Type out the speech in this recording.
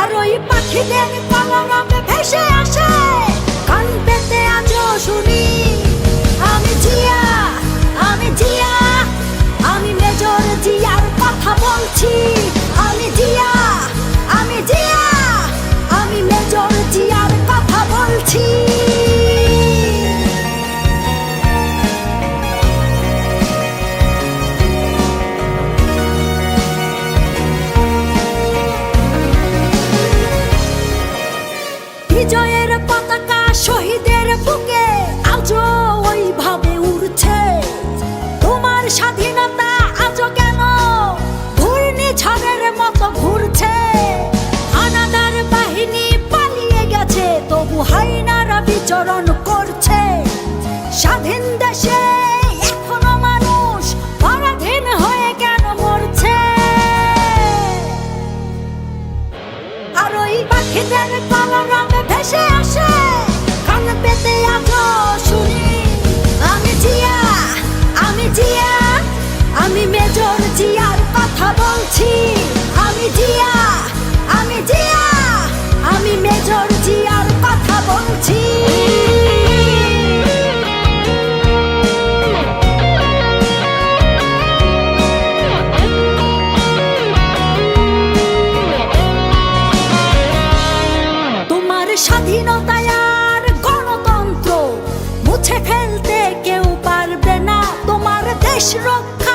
আর ওই পাখিদের কলরবে ভেসে আসে। কান পেতে আজও শুনি বিজয়ের পতাকা শহীদের বুকে আজও ওইভাবে উড়ছে। তোমার স্বাধীনতা আজও কেন ঘূর্ণি ঝড়ের মতো ঘুরছে? হানাদার বাহিনী পালিয়ে গেছে, তবু হাইনারা বিচরণ করছে। স্বাধীন দেশে এখনও মানুষ পরাধীন হয়ে কেন মরছে? আর ওই 秦若